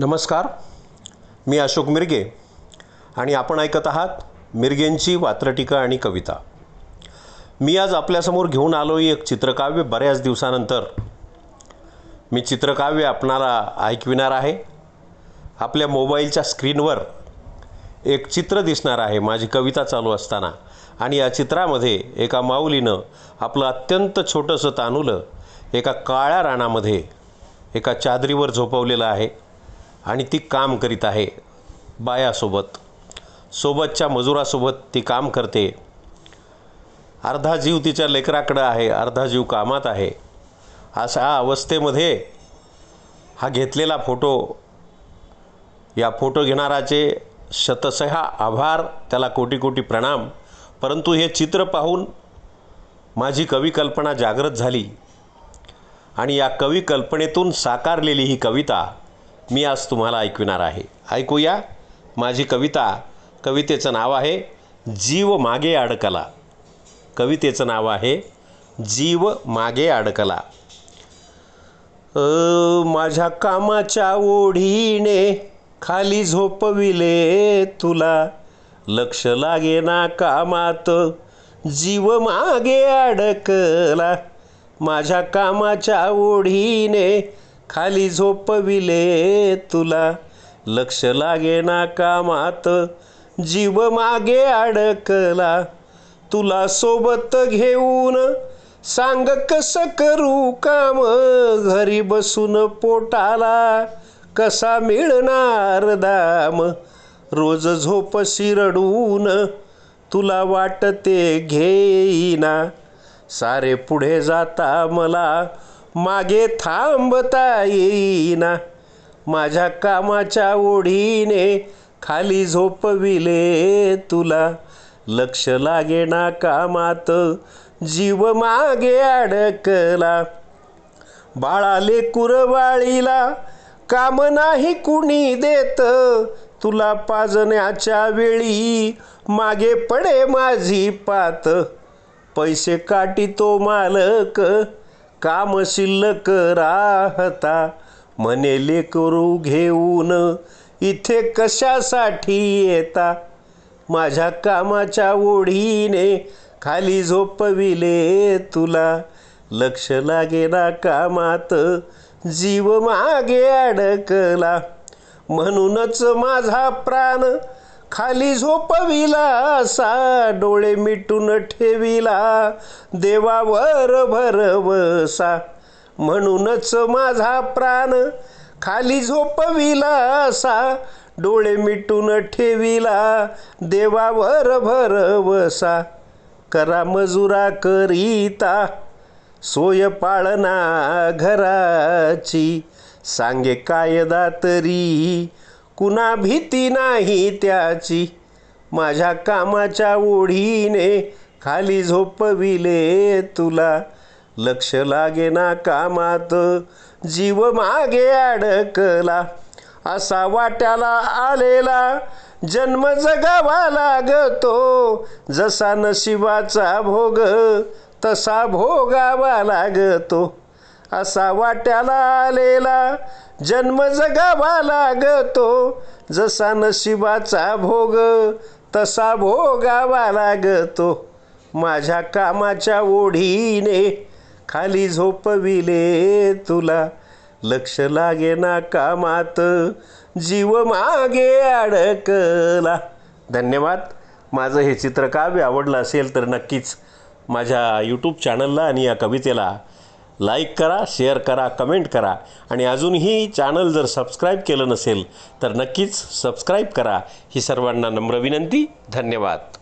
नमस्कार. मी अशोक मिरगे आणि आपण ऐकत आहात मिरगेंची वात्रटिका आणि कविता. मी आज आपल्यासमोर घेऊन आलो आहे एक चित्रकाव्य बऱ्याच दिवसानंतर. मी चित्रकाव्य आपणाला ऐकविणार आहे. आपल्या मोबाईलच्या स्क्रीनवर एक चित्र दिसणार आहे माझी कविता चालू असताना. आणि या चित्रामध्ये एका माऊलीनं आपलं अत्यंत छोटंसं तानुलं एका काळ्या रानामध्ये एका चादरीवर झोपवलेलं आहे. आणि ती काम करीत आहे बायासोबत. सोबतच्या मजुरासोबत ती काम करते. अर्धा जीव तिच्या लेकराकडं आहे अर्धा जीव कामात आहे. अशा अवस्थेमध्ये हा घेतलेला फोटो या फोटो घेणाराचे शतसहा आभार त्याला कोटी कोटी प्रणाम. परंतु हे चित्र पाहून माझी कवी कल्पना जागृत झाली. आणि या कवी कल्पनेतून साकारलेली ही कविता मी आज तुम्हाला ऐकविणार आहे. ऐकूया माझी कविता. कवितेचं नाव आहे जीव मागे अडकला. कवितेचं नाव आहे जीव मागे अडकला. माझ्या कामाच्या ओढीने खाली झोपविले तुला. लक्ष लागे ना कामात. जीव मागे अडकला. माझ्या कामाच्या ओढीने खाली झोपविले तुला. लक्ष लागे ना कामात जीव मागे अडकला. तुला सोबत घेऊन सांग कसं करू काम घरी बसून पोटाला कसा मिळणार दाम. रोज झोप शिरडून तुला वाटते घेईना. सारे पुढे जाता मला मागे थांबता येईना. माझ्या कामाच्या ओढीने खाली झोपविले तुला. लक्ष लागेना कामात जीव मागे अडकला. बाळाले कुरवाळीला काम नाही कुणी देत. तुला पाजण्याच्या वेळी मागे पडे माझी पात. पैसे काटी तो मालक काम शिल्लक राहता. म्हणेले करू घेऊन इथे कशासाठी येता? माझ्या कामाच्या ओढीने खाली झोपविले तुला. लक्ष लागेना कामात जीव मागे अडकला. म्हणूनच माझा प्राण खाली झोपविला असा डोळे मिटून ठेविला देवावर भरवसा. म्हणूनच माझा प्राण खाली झोपविला असा डोळे मिटून ठेविला देवावर भरवसा. करा मजुरा करीता सोय पाळना घराची. सांगे कायदा तरी कुणा भीती नाही त्याची? माझ्या कामाच्या ओढीने खाली झोपविले तुला. लक्ष लागे ना कामात जीव मागे अडकला. असा वाट्याला आलेला जन्म जगावा लागतो. जसा नशिबाचा भोग तसा भोगावा लागतो. असा वाट्याला आलेला जन्म जगावा लागतो. जसा नशिबाचा भोग तसा भोगावा लागतो. माझ्या कामाच्या ओढीने खाली झोपविले तुला. लक्ष लागे ना कामात जीव मागे अडकला. धन्यवाद. माझं हे चित्रकाव्य आवडलं असेल तर नक्कीच माझ्या यूट्यूब चॅनलला आणि या कवितेला लाईक करा शेअर करा कमेंट करा. आणि अजूनही चॅनल जर सबस्क्राईब केलं नसेल तर नक्कीच सबस्क्राईब करा. ही सर्वांना नम्र विनंती. धन्यवाद.